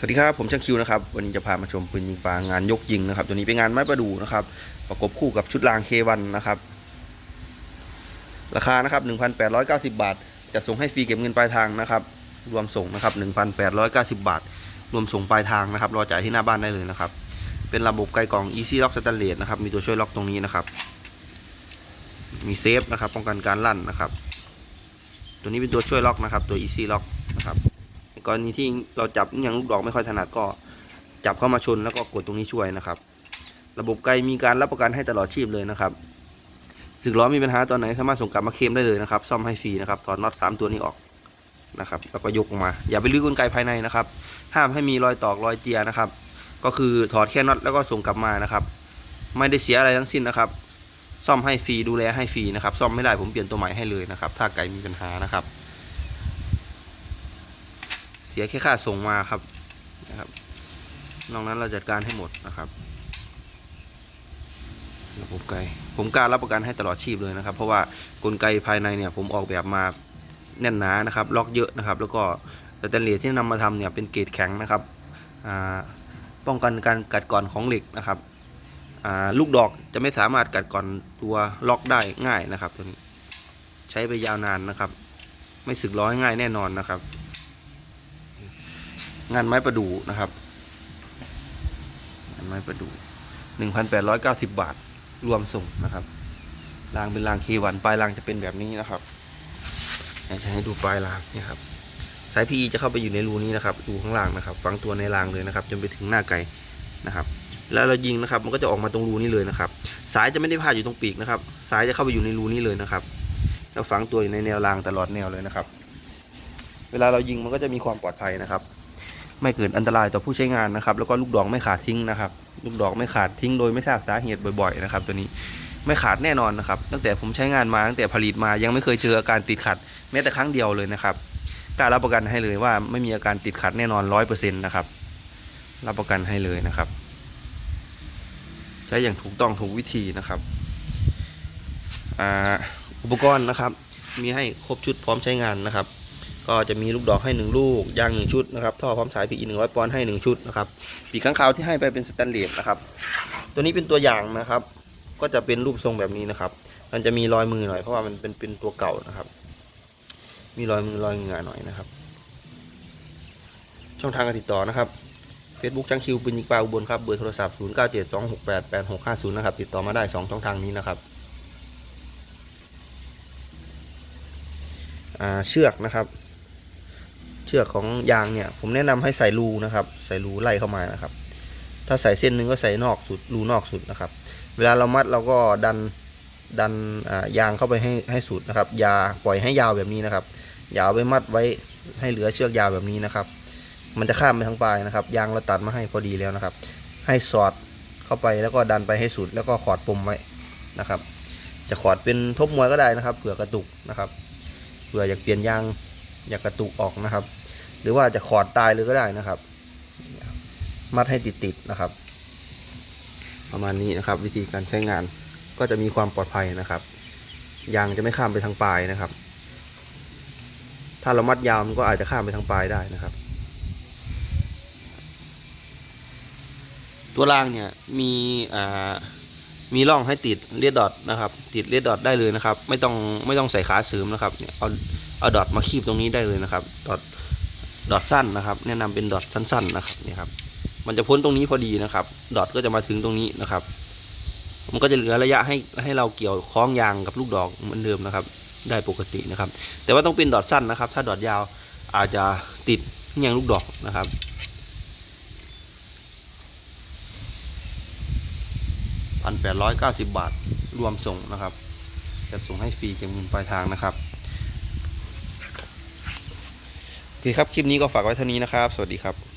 สวัสดีครับ ผมช่างคิวนะครับ วันนี้จะพามาชมปืนยิงปลางานยกยิงนะครับ ตัวนี้เป็นงานไม้ประดูนะครับ ประกบคู่กับชุดรางเควันนะครับ ราคานะครับ 1,890 บาท จะส่งให้ฟรีเก็บเงินปลายทางนะครับ รวมส่งนะครับ 1,890 บาท รวมส่งปลายทางนะครับ รอจ่ายที่หน้าบ้านได้เลยนะครับ เป็นระบบไกลกล่อง Easy Lock Stainless นะครับ มีตัวช่วยล็อกตรงนี้นะครับ มีเซฟนะครับ ป้องกันการลั่นนะครับ ตัวนี้เป็นตัวช่วยล็อกนะครับ ตัว Easy Lock นะครับ กรณีที่เราจับอย่างลูกดอกไม่ค่อยถนัดก็จับเข้ามาชนแล้วก็กดตรงนี้ช่วยนะครับ ระบบไกลมีการรับประกันให้ตลอดชีพเลยนะครับสึกล้อมีปัญหาตอนไหนสามารถส่งกลับมาเคลมได้เลยนะครับ ซ่อมให้ฟรีนะครับถอดน็อตสามตัวนี้ออกนะครับแล้วก็ยกออกมา อย่าไปลื้อกลไกภายในนะครับ ห้ามให้มีรอยตอกรอยเจียนะครับ ก็คือถอดแค่น็อตแล้วก็ส่งกลับมานะครับ ไม่ได้เสียอะไรทั้งสิ้นนะครับ ซ่อมให้ฟรีดูแลให้ฟรีนะครับ ซ่อมไม่ได้ผมเปลี่ยนตัวใหม่ให้เลยนะครับ ถ้าไก่มีปัญหานะครับ สียแค่ค่าส่งมาครับนะครับนอกนั้นเราจัดการให้หมดนะครับระบบไกลผมกล้ารับประกันให้ตลอดชีพเลยนะครับ เพราะว่ากลไกภายในเนี่ยผมออกแบบมาแน่นหนานะครับ ล็อกเยอะนะครับ แล้วก็สแตนเลสที่นำมาทำเนี่ยเป็นเกรดแข็งนะครับป้องกันการกัดกร่อนของเหล็กนะครับลูกดอกจะไม่สามารถกัดกร่อนตัวล็อกได้ง่ายนะครับตัวนี้ใช้ไปยาวนานนะครับ ไม่สึกล้อยง่ายแน่นอนนะครับ งานไม้ประดู่นะครับงานไม้ประดู่หนึ่งพันแปดร้อยเก้าสิบบาทรวมส่งนะครับรางเป็นรางเควันปลายรางจะเป็นแบบนี้นะครับอยากจะให้ดูปลายรางนี่ครับสายพีจะเข้าไปอยู่ในรูนี้นะครับรูข้างล่างนะครับ ฝังตัวในรางเลยนะครับ จนไปถึงหน้าไก่นะครับ แล้วเรายิงนะครับ มันก็จะออกมาตรงรูนี้เลยนะครับ สายจะไม่ได้พาดอยู่ตรงปีกนะครับ สายจะเข้าไปอยู่ในรูนี้เลยนะครับแล้วฝังตัวอยู่ในแนวรางตลอดแนวเลยนะครับ เวลาเรายิงมันก็จะมีความปลอดภัยนะครับ ไม่เกิดอันตรายต่อผู้ใช้งานนะครับ แล้วก็ลูกดอกไม่ขาดทิ้งนะครับ ลูกดอกไม่ขาดทิ้งโดยไม่ทราบสาเหตุบ่อยๆนะครับ ตัวนี้ไม่ขาดแน่นอนนะครับ ตั้งแต่ผมใช้งานมาตั้งแต่ผลิตมายังไม่เคยเจออาการติดขัดแม้แต่ครั้งเดียวเลยนะครับกล้ารับประกันให้เลยว่าไม่มีอาการติดขัดแน่นอนร้อยเปอร์เซ็นต์นะครับรับประกันให้เลยนะครับ ใช้อย่างถูกต้องถูกวิธีนะครับอ,อุปกรณ์นะครับ มีให้ครบชุดพร้อมใช้งานนะครับ ก็จะมีลูกดอกให้หนึ่งลูกยางหนึ่งชุดนะครับท่อพร้อมสาย PE หนึ่งร้อยปอนด์ให้หนึ่งชุดนะครับปีกข้างคาวที่ให้ไปเป็นสแตนเลสนะครับตัวนี้เป็นตัวอย่างนะครับ ก็จะเป็นรูปทรงแบบนี้นะครับ มันจะมีรอยมือหน่อยเพราะว่ามันเป็นเป็นตัวเก่านะครับ มีรอยมือรอยเหงื่อหน่อยนะครับ ช่องทางการติดต่อนะครับ Facebook ช่างคิวปืนยิงปลาอุบลครับเบอร์โทรศัพท์ 0 9 7 2 6 8 8 6 5 0 นะครับ ติดต่อมาได้ 2 ช่องทางนี้นะครับเชือกนะครับ เชือกของยางเนี่ย ผมแนะนำให้ใส่รูนะครับ ใส่รูไล่เข้ามานะครับ ถ้าใส่เส้นหนึ่งก็ใส่นอกสุดรูนอกสุดนะครับ เวลาเรามัดเราก็ดันดันยางเข้าไปให้ให้สุดนะครับ ยาปล่อยให้ยาวแบบนี้นะครับอย่าเอาไปมัดไว้ให้เหลือเชือกยาวแบบนี้นะครับ มันจะข้ามไปทางปลายนะครับ ยางเราตัดมาให้พอดีแล้วนะครับ ให้สอดเข้าไปแล้วก็ดันไปให้สุด แล้วก็ขอดปมไว้นะครับ จะขอดเป็นทบมวยก็ได้นะครับเผื่อกระตุกนะครับเผื่ออยากเปลี่ยนยางอยากกระตุกออกนะครับ หรือว่าจะขอดตายเลยก็ได้นะครับ มัดให้ติดๆนะครับ ประมาณนี้นะครับ วิธีการใช้งานก็จะมีความปลอดภัยนะครับยางจะไม่ข้ามไปทางปลายนะครับ ถ้าเรามัดยาวมันก็อาจจะข้ามไปทางปลายได้นะครับ ตัวรางเนี่ยมีอ่ามีร่องให้ติดเลียดดอทนะครับ ติดเลียดดอทได้เลยนะครับ ไม่ต้องไม่ต้องใส่ขาเสริมนะครับเนี่ยเอาเอาดอทมาคีบตรงนี้ได้เลยนะครับดอท ดอทสั้นนะครับ แนะนำเป็นดอทสั้น ๆ นะครับนี่ครับมันจะพ้นตรงนี้พอดีนะครับ ดอทก็จะมาถึงตรงนี้นะครับ มันก็จะเหลือระยะให้ให้เราเกี่ยวคล้องยางกับลูกดอกเหมือนเดิมนะครับ ได้ปกตินะครับ แต่ว่าต้องเป็นดอทสั้นนะครับ ถ้าดอทยาวอาจจะติดยางลูกดอกนะครับพันแปดร้อยเก้าสิบบาทรวมส่งนะครับ จะส่งให้ฟรีเก็บเงินปลายทางนะครับ เคครับ คลิปนี้ก็ฝากไว้เท่านี้นะครับ สวัสดีครับ